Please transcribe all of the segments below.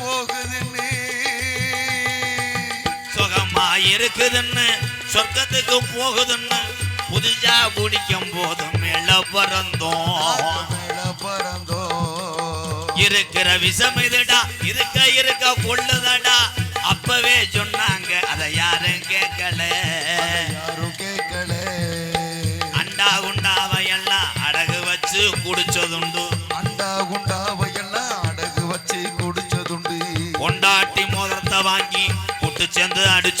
போகுதுன்னு. சுகமா இருக்குதுன்னு சொர்க்கத்துக்கு போகுதுன்னு புதுசா குடிக்கும் போதும் மேல பிறந்தோம். மேல இருக்கிற விஷம் இதுடா இருக்க இருக்க கொள்ளுதடா. அப்பவே சொன்னாங்க அதை யாரும் கேட்கல. யாரும்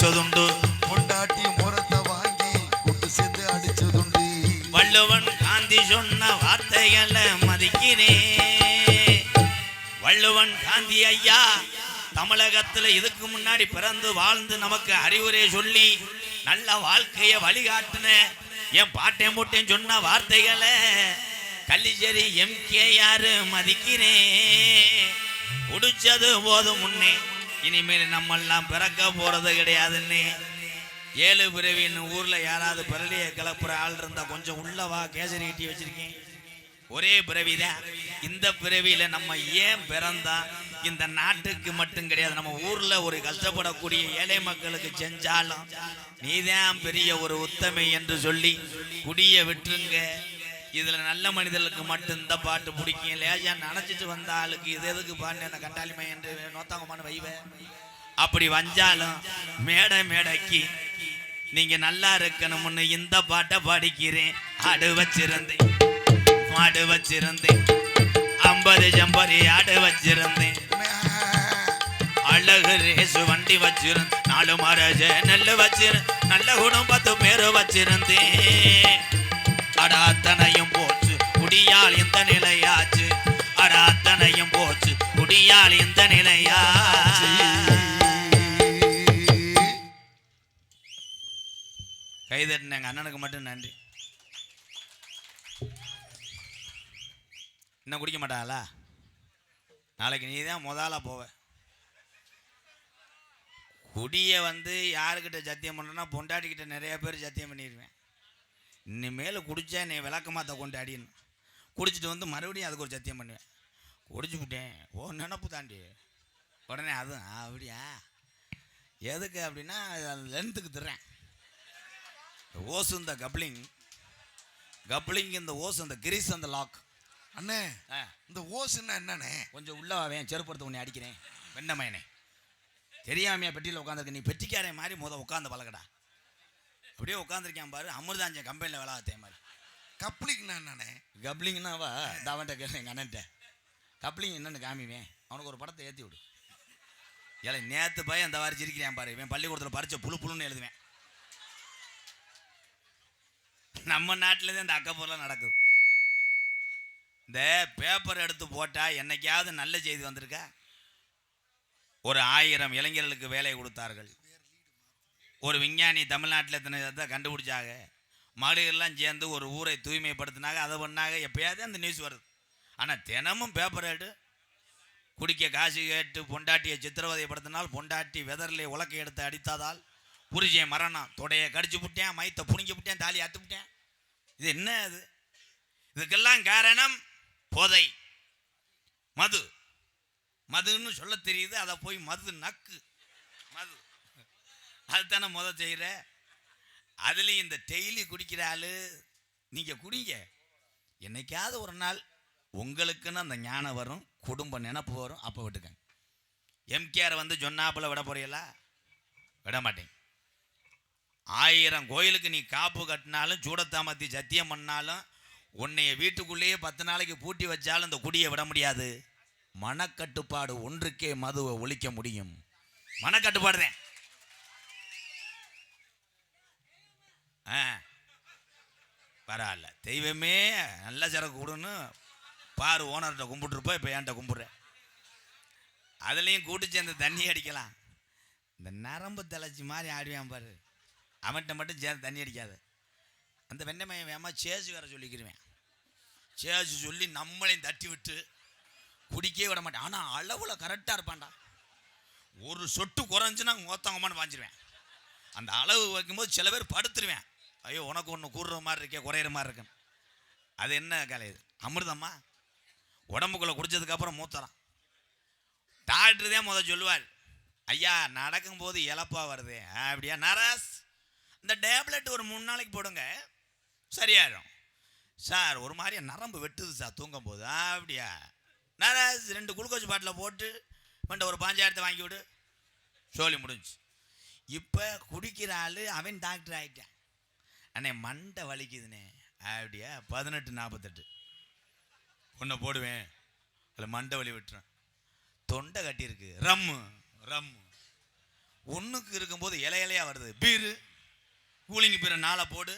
அடிச்சதுண்டு. கொண்டாட்டி முறத்தை வாங்கி கூட்டு சேர்ந்து அடிச்சதுண்டு. வள்ளுவன் காந்தி சொன்ன வார்த்தைகளை மதிக்கிறேன் வள்ளுவன் காந்தி ஐயா தமிழகத்துல இதுக்கு முன்னாடி பிறந்து வாழ்ந்து நமக்கு அறிவுரை சொல்லி நல்ல வாழ்க்கைய வழிகாட்டுன. என் பாட்டேன் மூட்டேன் சொன்ன வார்த்தைகளை கள்ளிச்சேரி எம்கே யாரு மதிக்கிறேன் குடிச்சது போதும் முன்னே இனிமேல் நம்மெல்லாம் பிறக்க போறது கிடையாதுன்னு. ஏழு பிறவின்னு ஊர்ல யாராவது பிறலிய கிளப்புற ஆள் இருந்தா கொஞ்சம் உள்ளவா கேசரி கட்டி வச்சிருக்கேன். ஒரே பிறவிதான். இந்த பிறவியில நம்ம ஏன் பிறந்தா? இந்த நாட்டுக்கு மட்டும் கிடையாது நம்ம ஊர்ல ஒரு கஷ்டப்படக்கூடிய ஏழை மக்களுக்கு செஞ்சாலும் நீதான் பெரிய ஒரு உத்தமை என்று சொல்லி குடிய விட்டுருங்க. இதுல நல்ல மனிதர்களுக்கு மட்டும் இந்த பாட்டு பிடிக்கும் லேஜா நினைச்சிட்டு வந்த ஆளுக்கு இது எதுக்கு பாண்டு அந்த கண்டாளிமை என்று நோத்தாங்கமான வைவேன் அப்படி வஞ்சாலும் மேடை மேடைக்கு நீங்க நல்லா இருக்கணும்னு இந்த பாட்டை படிக்கிறேன். ஆடு வச்சிருந்தேன். மாடு வச்சிருந்தேன். ஐம்பது ஜம்பரி ஆடு வச்சிருந்தேன். அழகு ரேசு வண்டி வச்சிருந்தேன். நாலு மரஜ நெல்லு வச்சிருந்தேன் நல்ல குடும்பத்து பேரு வச்சிருந்தேன். அடாத்தனையும் போச்சு. குடியால் இந்த நிலையாச்சு. அடாத்தனையும் போச்சு. குடியால் இந்த நிலையாச்சு. கைதட்டின எங்க அண்ணனுக்கு மட்டும் நன்றி. இன்னும் குடிக்க மாட்டாங்களா நாளைக்கு நீ தான் முதலா போவ. குடியை வந்து யாருக்கிட்ட சத்தியம் பண்ணுறேன்னா பொண்டாட்டிக்கிட்ட நிறைய பேர் சத்தியம் பண்ணிடுவேன் இனிமேல் குடிச்சா நீ விளக்கமாத்த கொண்டாடின்னு. குடிச்சிட்டு வந்து மறுபடியும் அதுக்கு ஒரு சத்தியம் பண்ணுவேன். குடிச்சு விட்டேன். ஓ நினப்பு தாண்டி. உடனே அதுவும் "ஆ, அப்படியா? எதுக்கு அப்படின்னா லென்த்துக்கு தர்றேன். ஓஸ் இந்த கப்ளிங். கப்ளிங் இந்த ஓஸ் இந்த கிரீஸ் அந்த லாக் அண்ணே இந்த ஓசுன்னா என்னண்ணே? கொஞ்சம் உள்ள வாவேன் செருப்படுத்த உன்னை அடிக்கிறேன். வெண்ணமயனே தெரியாமையா பெட்டியில் உட்காந்துருக்க நீ பெட்டிக்காரன் மாதிரி முத உட்காந்து பழகடா. அப்படியே உட்காந்துருக்கேன் பாரு அமிர்தாஞ்சன் கம்பெனியில் வேலை பார்த்தேன் மாதிரி. கப்ளிங்னா என்னண்ணே? கப்ளிங்னா வா தாவன்ட்ட கேட்க எங்கள் அண்ணன்ட்ட. கப்ளிங் என்னன்னு காமிவேன். அவனுக்கு ஒரு படத்தை ஏற்றி விடு. ஏழை நேற்று பையன் அந்த மாதிரி சிரிக்கிறான் பாரு இவன் பள்ளிக்கூடத்தில் பறிச்ச புழு புழுன்னு எழுதுவேன். நம்ம நாட்டில் தான் இந்த அக்கப்பூர்லாம் நடக்குது. இந்த பேப்பர் எடுத்து போட்டால் என்னைக்காவது நல்ல செய்தி வந்திருக்கா? ஒரு ஆயிரம் இளைஞர்களுக்கு வேலை கொடுத்தார்கள். ஒரு விஞ்ஞானி தமிழ்நாட்டில் இத்தனை இதை கண்டுபிடிச்சாங்க? மகளிர்லாம் சேர்ந்து ஒரு ஊரை தூய்மைப்படுத்தினாங்க அதை பண்ணாங்க எப்பயாவது அந்த நியூஸ் வருது. ஆனால் தினமும் பேப்பர் எடு குடிக்க காசு கேட்டு பொண்டாட்டியை சித்திரவதைப்படுத்தினால் பொண்டாட்டி வெதரிலே உலக்கை எடுத்து அடித்ததால் புரிஜன் மரணம். தொடையை கடிச்சு விட்டேன் மைத்தை புனிஞ்சு விட்டேன் தாலி அத்து விட்டேன் இது என்ன அது இதுக்கெல்லாம் காரணம் போதை. மது. மதுன்னு சொல்ல தெரியுது அதை போய் மது நக்கு. மது. அதுதானே முத செய்கிற அதுலேயும் இந்த டெய்லி குடிக்கிற ஆள் நீங்கள் குடிங்க. என்னைக்காவது ஒரு நாள் உங்களுக்குன்னு அந்த ஞானம் வரும் குடும்ப நினப்பு வரும் அப்போ விட்டுக்கங்க. எம்கேஆர் வந்து சொன்னாப்புல விட போறீங்களா? விட மாட்டேங்க ஆயிரம் கோயிலுக்கு நீ காப்பு கட்டினாலும் சூடத்தாமத்தி சத்தியம் பண்ணாலும் உன்னைய வீட்டுக்குள்ளேயே பத்து நாளைக்கு பூட்டி வச்சாலும் இந்த குடியை விட முடியாது. மனக்கட்டுப்பாடு ஒன்றுக்கே மதுவை ஒழிக்க முடியும். மனக்கட்டுப்பாடுதேன் ஆ. பரவாயில்ல. தெய்வமே நல்ல சரக்கு கொடுன்னு பாரு ஓனர்கிட்ட கும்பிட்டுருப்போம் இப்போ என்கிட்ட கும்பிட்றேன் அதுலேயும் கூட்டு சேர்ந்து தண்ணி அடிக்கலாம். இந்த நரம்பு தலைச்சி மாதிரி ஆடுவேன் பாரு. அவன்கிட்ட மட்டும் சேர்ந்து தண்ணி அடிக்காது. அந்த வெண்ணமையை வேமா சேசு வேற சொல்லிக்கிருவேன். சேசு சொல்லி நம்மளையும் தட்டி விட்டு குடிக்கவே விட மாட்டேன். ஆனால் அளவில் கரெக்டாக இருப்பான்டா. ஒரு சொட்டு குறைஞ்சுன்னா ஒத்தவங்கம்மான்னு பாஞ்சிருவேன் அந்த அளவு வைக்கும்போது சில பேர் படுத்துருவேன். ஐயோ உனக்கு ஒன்று கூடுற மாதிரி இருக்கே குறையிற மாதிரி இருக்குன்னு. அது என்ன கலை அமிர்தம்மா உடம்புக்குள்ளே குடிச்சதுக்கப்புறம் மூத்தரம் டாக்டர் தான் முத சொல்லுவார். ஐயா நடக்கும்போது இழப்பா வருது. அப்படியா? நரஸ் இந்த டேப்லெட் ஒரு மூணு நாளைக்கு போடுங்க. சரியாயிடும் சார் ஒரு மாதிரி நரம்பு வெட்டுது சார் தூங்கும்போது. அப்படியா? நரஸ் ரெண்டு குளுக்கோஸ் பாட்டில் போட்டு மண்ட ஒரு பாஞ்சாயிரத்தை வாங்கி விடு. சோழி முடிஞ்சு இப்போ குடிக்கிற ஆள் அவன் டாக்டர் ஆகிட்டான் அண்ணே மண்டை வலிக்குதுண்ணே. அப்படியா? பதினெட்டு நாற்பத்தெட்டு ஒன்றை போடுவேன். அதில் மண்டை வலி விட்டுறேன் தொண்டை கட்டியிருக்கு. ரம்மு ரம்மு ஒன்றுக்கு இருக்கும்போது இலை இலையா வருது. பீரு. கூலிங் பீரை நாளை போடு.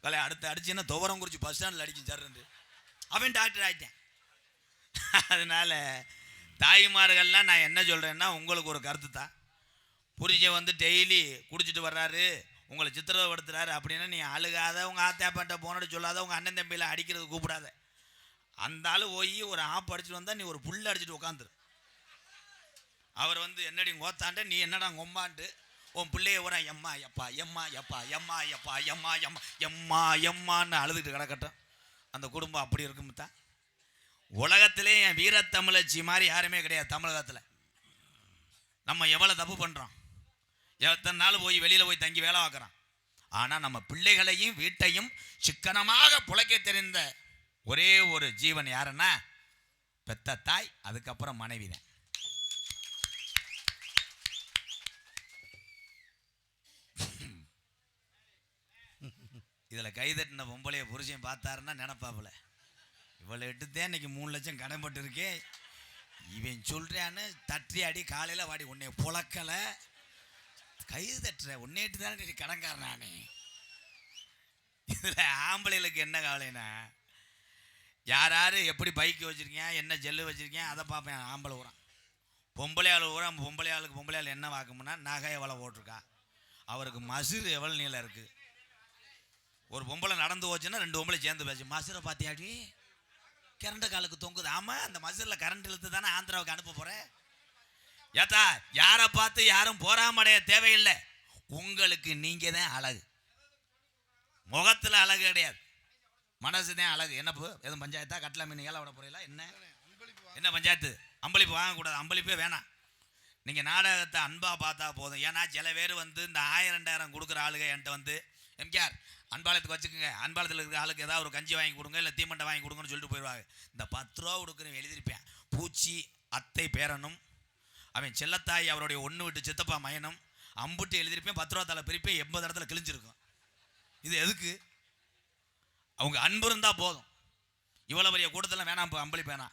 கலை அடுத்து அடிச்சுன்னா துவரம் குறிச்சி பஸ் ஸ்டாண்டில் அடிச்சு சர்றது அவன் டாக்டர் ஆகிட்டேன் அதனால் தாய்மார்கள்லாம் நான் என்ன சொல்கிறேன்னா உங்களுக்கு ஒரு கருத்து தான் புரிஞ்ச வந்து டெய்லி குடிச்சிட்டு வர்றாரு. உங்களை சித்திரவப்படுத்துறாரு அப்படின்னா நீ அழுகாத உங்கள் ஆத்தாப்பாட்ட போனோட சொல்லாத உங்கள் அண்ணன் தம்பியில் அடிக்கிறது கூப்பிடாத. அந்த ஆள் போய் ஒரு ஆப் அடிச்சுட்டு வந்தால் நீ ஒரு புல் அடிச்சுட்டு உட்காந்துரு அவர் வந்து என்னடி கோத்தாண்ட? நீ என்னடா கொம்பான்ட்டு உன் பிள்ளைய ஊரா எம்மா எப்பா எம்மா எப்பா எம்மா எப்பா எம்மா எம்மா எம்மா எம்மான்னு அழுதுகிட்டு கிடக்கட்டும். அந்த குடும்பம் அப்படி இருக்கும் தான் உலகத்திலே என் வீரத்தமிழச்சி மாதிரி யாருமே கிடையாது தமிழகத்தில். நம்ம எவ்வளோ தப்பு பண்ணுறோம் எத்தனை நாள் போய் வெளியில் போய் தங்கி வேலை பார்க்குறான்? ஆனால் நம்ம பிள்ளைகளையும் வீட்டையும் சிக்கனமாக புழைக்க தெரிந்த ஒரே ஒரு ஜீவன் யாருன்னா? பெத்த தாய் அதுக்கப்புறம் மனைவி தான். இதில் கைதட்டின பொம்பளைய புருஷன் பார்த்தாருன்னா நினப்பாப்புல. இவளை எடுத்தேன் இன்னைக்கு மூணு லட்சம் கடன்பட்டு இருக்கே இவன் சொல்கிறான்னு தட்டி அடி காலையில் வாடி. உன்னை புழக்கலை. கை தட்டுற உன்னேட்டு தானே நீ கடன்காரன் நானே. இதில் ஆம்பளைகளுக்கு என்ன கவலைனா யார் யார் எப்படி பைக் வச்சுருக்கேன் என்ன ஜெல்லு வச்சுருக்கேன் அதை பார்ப்பேன் ஆம்பளை ஊரம் பொம்பளை ஆள் ஊரம் பொம்பளை ஆளுக்கு பொம்பளை ஆள் என்ன வாக்கும்னா நகை எவ்வளோ போட்டிருக்கா. அவருக்கு மசுறு எவ்வளோ நீளம் இருக்குது ஒரு பொம்பளை நடந்து போச்சுன்னா ரெண்டு பொம்பளை சேர்ந்து போச்சு. மசுரை பார்த்தியாடி? கரண்ட காலுக்கு தொங்குது. ஆமாம் அந்த மசுரில் கரண்ட் இழுத்து தானே ஆந்திராவுக்கு அனுப்ப போகிறேன் ஏத்தா யாரை பார்த்து யாரும் போராமடைய தேவையில்லை. உங்களுக்கு நீங்கள் தான் அழகு. முகத்தில் அழகு கிடையாது. மனசு தான் அழகு என்னப்பு எதுவும் பஞ்சாயத்தா? கட்டளை மீன் ஏழை விட போறீங்களா? என்ன? என்ன பஞ்சாயத்து? அம்பளிப்பு வாங்கக்கூடாது. அம்பளிப்பே வேணாம். நீங்கள் நாடகத்தை அன்பாக பார்த்தா போதும். ஏன்னா சில பேர் வந்து இந்த ஆயிரம் ரெண்டாயிரம் கொடுக்குற ஆளுங்க என்கிட்ட வந்து எம்கேஆர் அன்பாலயத்துக்கு வச்சுக்கோங்க. அன்பாளத்தில் இருக்கிற ஆளுக்கு ஏதாவது ஒரு கஞ்சி வாங்கி கொடுங்க இல்லை தீமண்டை வாங்கி கொடுங்கன்னு சொல்லிட்டு போயிடுவாங்க. இந்த பத்து ரூபா கொடுக்குறேன் எழுதியிருப்பேன். பூச்சி அத்தை பேரனும் அவன் செல்லத்தாய் அவருடைய ஒன்று விட்டு சித்தப்பா மயனம் அம்புட்டு எழுதியிருப்பேன் பத்து ரூபா தலை பிரிப்பேன் எண்பது இடத்துல கிழிஞ்சிருக்கும். இது எதுக்கு? அவங்க அன்பு இருந்தால் போதும். இவ்வளோ பெரிய கூட்டத்தில் வேணாம் இப்போ அம்பளி பேனா.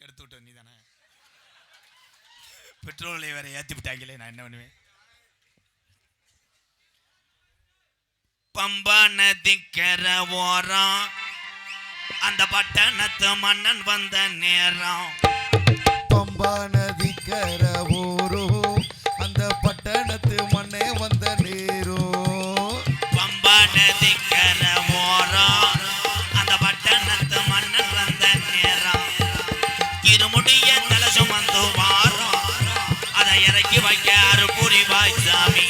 கெடுத்து விட்ட நீ தானே பெட்ரோலை வேற ஏற்றி விட்டாங்களே நான் என்ன பண்ணுவேன்? பம்பா நதிக்கர ஓரம் அந்த பட்டணத்து மன்னன் வந்த நேரம். பம்பா நதிக்கர ஊரோ அந்த பட்டணத்து மண்ணே வந்த நீரோ. பம்பா நதிக்கர ஓரோ அந்த பட்டணத்து மண்ணன் வந்த நேரம் இருமுடிய தலை சுமந்து வாரம் அதை இறக்கி வைக்க அறுபுரி வாய் சாமி.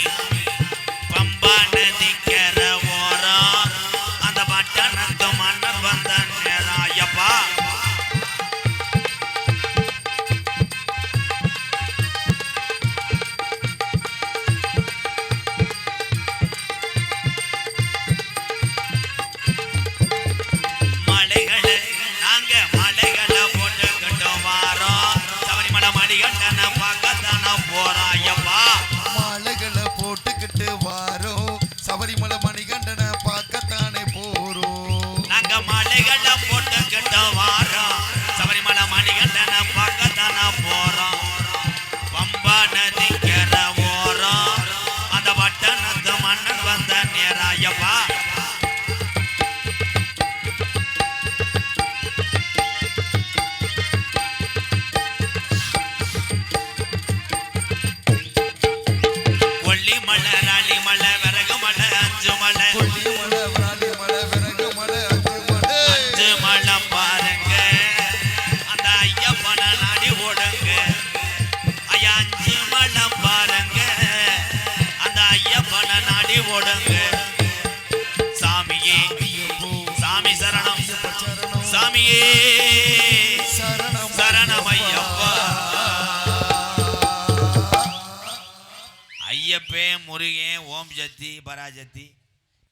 முருகன் ஓம் சக்தி பராசக்தி.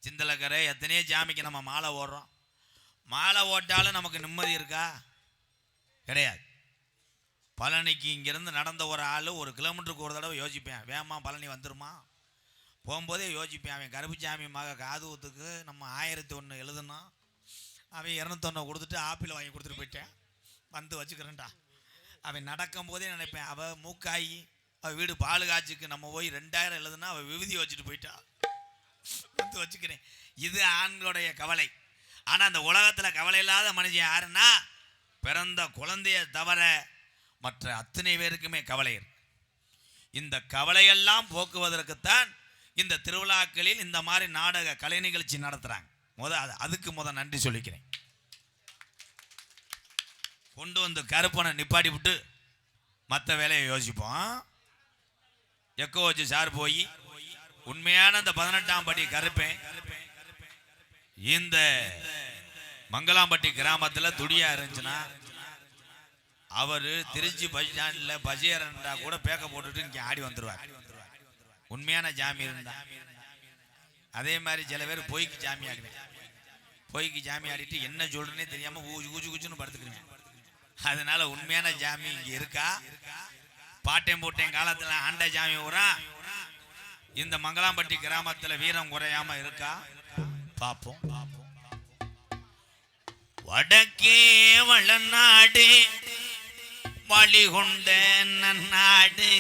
சிந்தலக்கரை எத்தனையோ ஜாமிக்கு நம்ம மாலை ஓடுறோம். மாலை ஓட்டாலும் நமக்கு நிம்மதி இருக்கா? கிடையாது. பழனிக்கு இங்கேருந்து நடந்த ஒரு ஆள் ஒரு கிலோமீட்டருக்கு ஒரு தடவை யோசிப்பேன். வேமா பழனி வந்துருமா? போகும்போதே யோசிப்பேன். அவன் கருப்புச்சாமி மக காதுவத்துக்கு நம்ம ஆயிரத்தி ஒன்று எழுதணும். அவன் இரநூத்தொன்று கொடுத்துட்டு ஆப்பிள் வாங்கி கொடுத்துட்டு போயிட்டேன். வந்து வச்சுக்கிறேன்டா. அவன் நடக்கும்போதே நினைப்பேன். அவள் மூக்காயி அவள் வீடு பால் காய்ச்சிக்கு நம்ம போய் ரெண்டாயிரம் எழுதுனா அவள் விபதி வச்சுட்டு போயிட்டா. வந்து வச்சுக்கிறேன். இது ஆண்களுடைய கவலை. ஆனால் அந்த உலகத்தில் கவலை இல்லாத மனுஷன் யாருன்னா பிறந்த குழந்தைய தவிர மற்ற அத்தனை பேருக்குமே கவலை இந்த கவலையெல்லாம் போக்குவதற்குத்தான் இந்த திருவிழாக்களில் இந்த மாதிரி நாடக கலை நிகழ்ச்சி நடத்துகிறாங்க முத அதுக்கு முத நன்றி சொல்லிக்கிறேன். கொண்டு வந்து கருப்பனை நிப்பாட்டி விட்டு மற்ற வேலையை யோசிப்போம். எக்கோ வச்சு சார் போய் உண்மையான அந்த பதினெட்டாம் படி கருப்பேன். இந்த மங்களாம்பட்டி கிராமத்தில் துடியா இருந்துச்சுன்னா அவர் திருச்சி பஸ் ஸ்டாண்டில் பஸ் ஏறா கூட பேக்க போட்டுட்டு இங்கே ஆடி வந்துடுவார் உண்மையான ஜாமி இருந்தா. அதே மாதிரி சில பேர் பொய்க்கு ஜாமி ஆடுவேன். பொய்க்கு ஜாமி ஆடிட்டு என்ன சொல்றேன்னே தெரியாமல் ஊச்சு குஜு குஜுன்னு படுத்துக்கிறேன் அதனால உண்மையான ஜாமி இங்கே இருக்கா? பாட்டையும் போட்டேன் காலத்துல ஆண்ட ஜாமி ஊரா? இந்த மங்களாம்பட்டி கிராமத்துல வீரம் குறையாம இருக்கா? பார்ப்போம் வடக்கே வளநாடு வழிகொண்ட நன்னாடு.